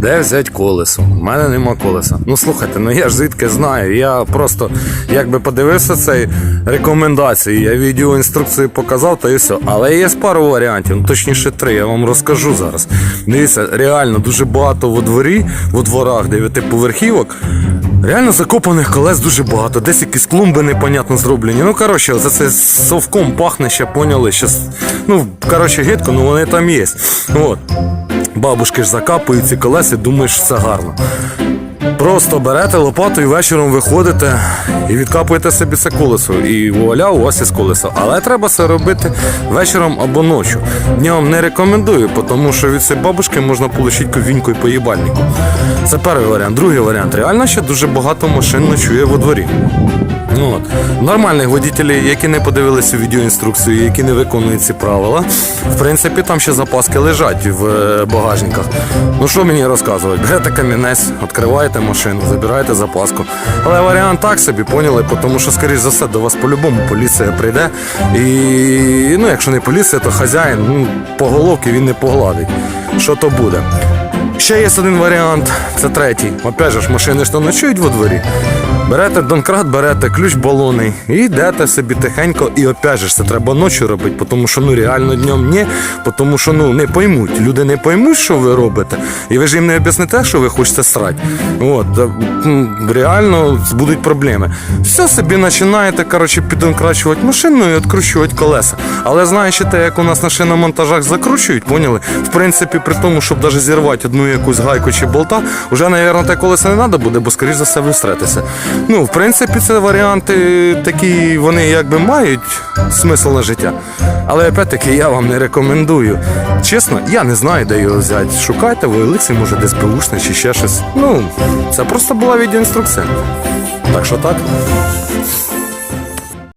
Де взяти колесо? У мене нема колеса. Ну слухайте, ну я ж звідки знаю. Я просто якби подивився цей рекомендації, я відеоінструкцію показав, та і все. Але є пару варіантів, ну точніше три, я вам розкажу зараз. Дивіться, реально дуже багато во дворі, во дворах дев'ятиповерхівок. Реально закопаних колес дуже багато. Десь якісь клумби непонятно зроблені. Ну, коротше, за це совком пахне, ще поняли. Щас, ну, коротше, гидко, ну вони там є. От. Бабушки ж закапують ці колеса, думаєш, це гарно. Просто берете лопату і вечором виходите і відкапуєте собі це колесо. І вуаля, у вас є колесо. Але треба це робити вечором або ночі. Днем не рекомендую, тому що від цієї бабушки можна отримати ковіньку і поїбальнику. Це перший варіант. Другий варіант. Реально ще дуже багато машин ночує во дворі. Ну. Нормальних водітелів, які не подивилися відеоінструкцію, які не виконують ці правила. В принципі, там ще запаски лежать в е, багажниках. Ну що мені розказувати? Берете камінець, відкриваєте машину, забираєте запаску. Але варіант так собі, поняли, тому що, скоріш за все, до вас по-любому поліція прийде. І ну, якщо не поліція, то хазяїн ну, по головці він не погладить. Що то буде? Ще є один варіант, це третій. Опять же машини ж то ночують во дворі. Берете донкрат, берете ключ балоний і йдете собі тихенько, і опять же ж це треба ночі робити, тому що ну реально днем ні, тому що ну не поймуть. Люди не поймуть, що ви робите, і ви ж їм не об'ясните, що ви хочете срати. От е, реально будуть проблеми. Все собі починаєте коротше, підонкрачувати машину і відкручувати колеса. Але знаючи те, як у нас на шиномонтажах закручують, поняли? В принципі, при тому, щоб навіть зірвати одну якусь гайку чи болта, вже, мабуть, те колеса не треба буде, бо скоріш за все ви стретеся. Ну, в принципі, це варіанти такі, вони якби мають смисл на життя. Але опять-таки я вам не рекомендую. Чесно, я не знаю, де його взяти. Шукайте в Олексі, може десь беушне чи ще щось. Ну, це просто була відеоінструкція. Так що так.